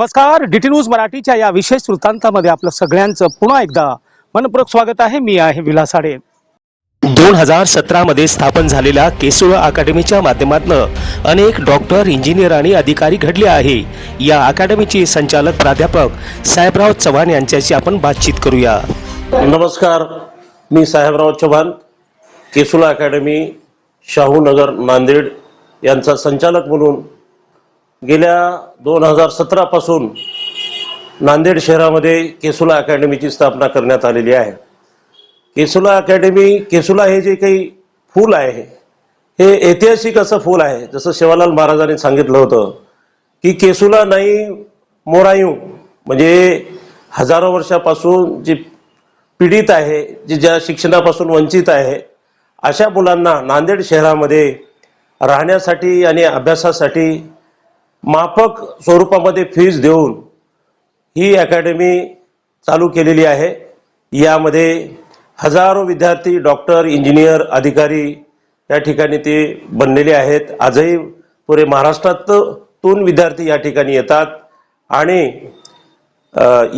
नमस्कार D T news मराठीच्या या विशेष वृत्तांतामध्ये आपलं सगळ्यांचं पुन्हा एकदा मनपूर्वक स्वागत आहे. मी आहे विलास साडे दोन हजार सतरामध्ये स्थापन झालेल्या केसुळ अकादमीच्या माध्यमातून अनेक डॉक्टर इंजिनियर आणि अधिकारी घडले आहे. या अकादमीचे संचालक प्राध्यापक साहेबराव चव्हाण यांच्याशी आपण बातचीत करूया. नमस्कार मी साहेबराव चव्हाण केसुला अकॅडमी शाहूनगर नांदेड यांचा संचालक म्हणून गेल्या दोन हजार सतरापासून नांदेड शहरामध्ये केसुला अकॅडमीची स्थापना करण्यात आलेली आहे. केसुला अकॅडमी केसुला हे जे काही फूल आहे हे ऐतिहासिक असं फूल आहे. जसं शिवालाल महाराजांनी सांगितलं होतं की केसुला नाही मोरायू म्हणजे हजारो वर्षापासून जी पीडित आहे जी ज्या शिक्षणापासून वंचित आहे अशा मुलांना नांदेड शहरामध्ये राहण्यासाठी आणि अभ्यासासाठी माफक स्वरूपामध्ये फीज देऊन ही अकॅडमी चालू केलेली आहे. यामध्ये हजारो विद्यार्थी डॉक्टर इंजिनियर अधिकारी या ठिकाणी ते बनलेले आहेत. आजही पुरे महाराष्ट्रातून विद्यार्थी या ठिकाणी येतात. आणि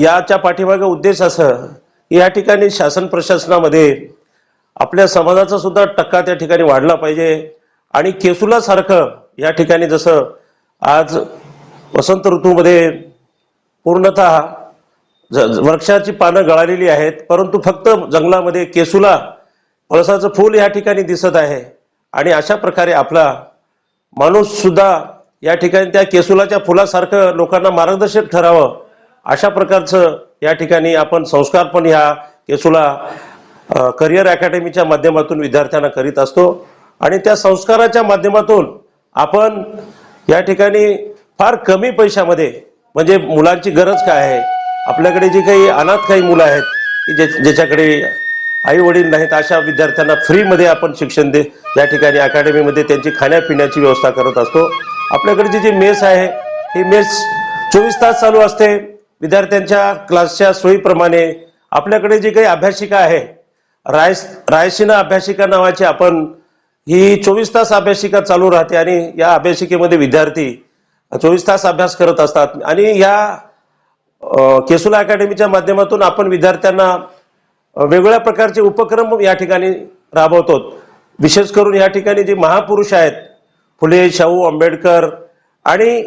याच्या पाठीमागे उद्देश असं या ठिकाणी शासन प्रशासनामध्ये आपल्या समाजाचा सुद्धा टक्का त्या ठिकाणी वाढला पाहिजे. आणि केसुलासारखं या ठिकाणी जसं आज वसंत ऋतूमध्ये पूर्णतः ज- वृक्षाची पानं गळालेली आहेत परंतु फक्त जंगलामध्ये केसुला पळसाचं फूल या ठिकाणी दिसत आहे. आणि अशा प्रकारे आपला माणूस सुद्धा या ठिकाणी त्या केसुलाच्या फुलासारखं लोकांना मार्गदर्शक ठरावं अशा प्रकारचं या ठिकाणी आपण संस्कार पण ह्या केसुला करिअर अकॅडमीच्या माध्यमातून विद्यार्थ्यांना करीत असतो. आणि त्या संस्काराच्या माध्यमातून आपण या ठिकाणी फार कमी पैशामध्ये म्हणजे मुलांची गरज काय आहे? आपल्याकडे जी काही अनाथ काही मुलं आहेत की जे ज्याच्याकडे आई वडील नाहीत अशा विद्यार्थ्यांना फ्रीमध्ये आपण शिक्षण दे या ठिकाणी अकॅडमीमध्ये त्यांची खाण्यापिण्याची व्यवस्था करत असतो. आपल्याकडे जी जी मेस आहे ही मेस चोवीस तास चालू असते. विद्यार्थ्यांच्या क्लासच्या सोयीप्रमाणे आपल्याकडे जी काही अभ्यासिका आहे राय रायसिना अभ्यासिका नावाची आपण ही चोवीस तास अभ्यासिका चालू राहते आणि या अभ्यासिकेमध्ये विद्यार्थी चोवीस तास अभ्यास करत असतात. आणि या केसुला अकॅडमीच्या माध्यमातून आपण विद्यार्थ्यांना वेगवेगळ्या प्रकारचे उपक्रम या ठिकाणी राबवतो. विशेष करून या ठिकाणी जे महापुरुष आहेत फुले शाहू आंबेडकर आणि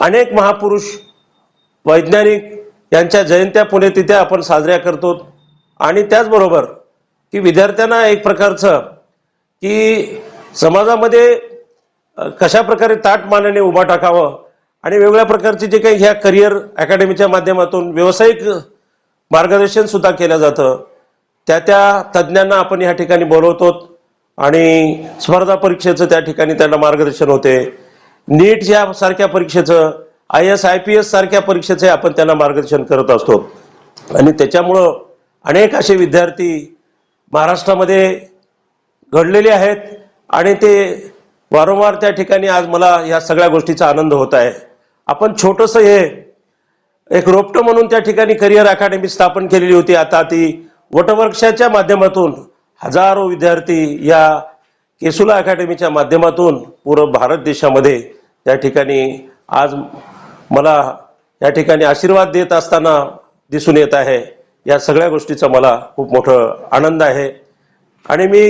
अनेक महापुरुष वैज्ञानिक यांच्या जयंत्या पुणे तिथे आपण साजऱ्या करतो. आणि त्याचबरोबर की विद्यार्थ्यांना एक प्रकारचं की समाजामध्ये कशा प्रकारे ताट मानाने उभा टाकावं आणि वेगवेगळ्या प्रकारचे जे काही ह्या करिअर अकॅडमीच्या माध्यमातून व्यावसायिक मार्गदर्शन सुद्धा केलं जातं. त्या त्या तज्ज्ञांना आपण या ठिकाणी बोलवतो आणि स्पर्धा परीक्षेचं त्या ठिकाणी त्यांना मार्गदर्शन होते. नीट या सारख्या परीक्षेचं I S I P S सारख्या परीक्षेचे आपण त्यांना मार्गदर्शन करत असतो. आणि त्याच्यामुळं अनेक असे विद्यार्थी महाराष्ट्रामध्ये घडलेले आहेत आणि ते वारंवार त्या ठिकाणी आज मला या सगळ्या गोष्टीचा आनंद होत आहे. आपण छोटंसं हे एक रोपटं म्हणून त्या ठिकाणी करिअर अकॅडमी स्थापन केलेली होती. आता ती वटवृक्षाच्या माध्यमातून हजारो विद्यार्थी या केसुला अकॅडमीच्या माध्यमातून पूर्ण भारत देशामध्ये त्या ठिकाणी आज मला या ठिकाणी आशीर्वाद देत असताना दिसून येत आहे. या सगळ्या गोष्टीचा मला खूप मोठं आनंद आहे. आणि मी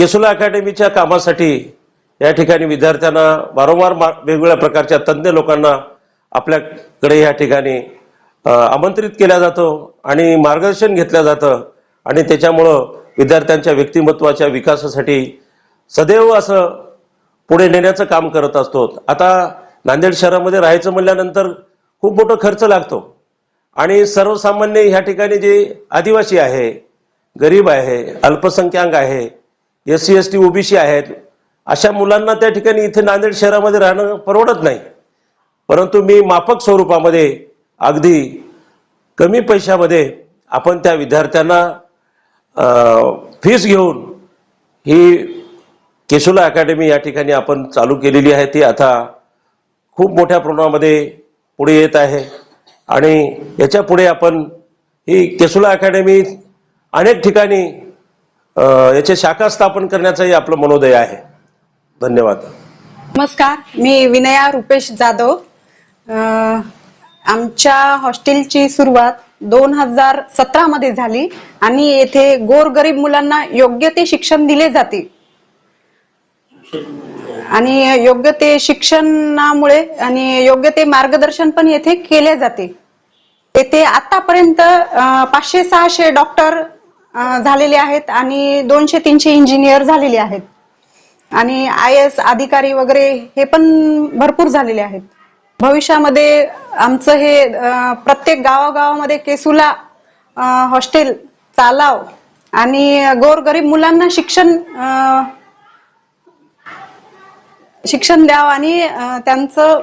केसुला अकॅडमीच्या कामासाठी या ठिकाणी विद्यार्थ्यांना वारंवार मा- वेगवेगळ्या प्रकारच्या तज्ज्ञ लोकांना आपल्याकडे या ठिकाणी आमंत्रित केल्या जातं आणि मार्गदर्शन घेतलं जातं. आणि त्याच्यामुळं विद्यार्थ्यांच्या व्यक्तिमत्वाच्या विकासासाठी सदैव असं पुढे नेण्याचं काम करत असतो. आता नांदेड शहरामध्ये राहायचं म्हणल्यानंतर खूप मोठा खर्च लागतो. आणि सर्वसामान्य ह्या ठिकाणी जे आदिवासी आहे गरीब आहे अल्पसंख्याक आहे S C S T OBC आहेत. अशा मुलांना त्या ठिकाणी इथे नांदेड शहरामध्ये राहणं परवडत नाही. परंतु मी माफक स्वरूपामध्ये अगदी कमी पैशामध्ये आपण त्या विद्यार्थ्यांना फीस घेऊन ही केसुला अकॅडमी या ठिकाणी आपण चालू केलेली आहे. ती आता खूप मोठ्या प्रमाणामध्ये पुढे येत आहे. आणि याच्यापुढे आपण ही केसुला अकॅडमी अनेक ठिकाणी याचे शाखा स्थापन करण्याचंही आपलं मनोदय आहे. धन्यवाद. नमस्कार मी विनया रुपेश जाधव. आमच्या हॉस्टेलची सुरुवात दोन हजार सतरा मध्ये झाली आणि येथे गोरगरीब मुलांना योग्य ते शिक्षण दिले जाते. आणि योग्य ते शिक्षणामुळे आणि योग्य ते मार्गदर्शन पण येथे केले जाते. येथे आतापर्यंत पाचशे सहाशे डॉक्टर झालेले आहेत आणि दोनशे तीनशे इंजिनियर झालेले आहेत. आणि आय एस अधिकारी वगैरे हे पण भरपूर झालेले आहेत. भविष्यामध्ये आमचं हे प्रत्येक गावागावामध्ये केसुला हॉस्टेल चालाव आणि गोरगरीब मुलांना शिक्षण शिक्षण द्यावं आणि त्यांचं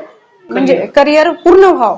म्हणजे करिअर पूर्ण व्हावं.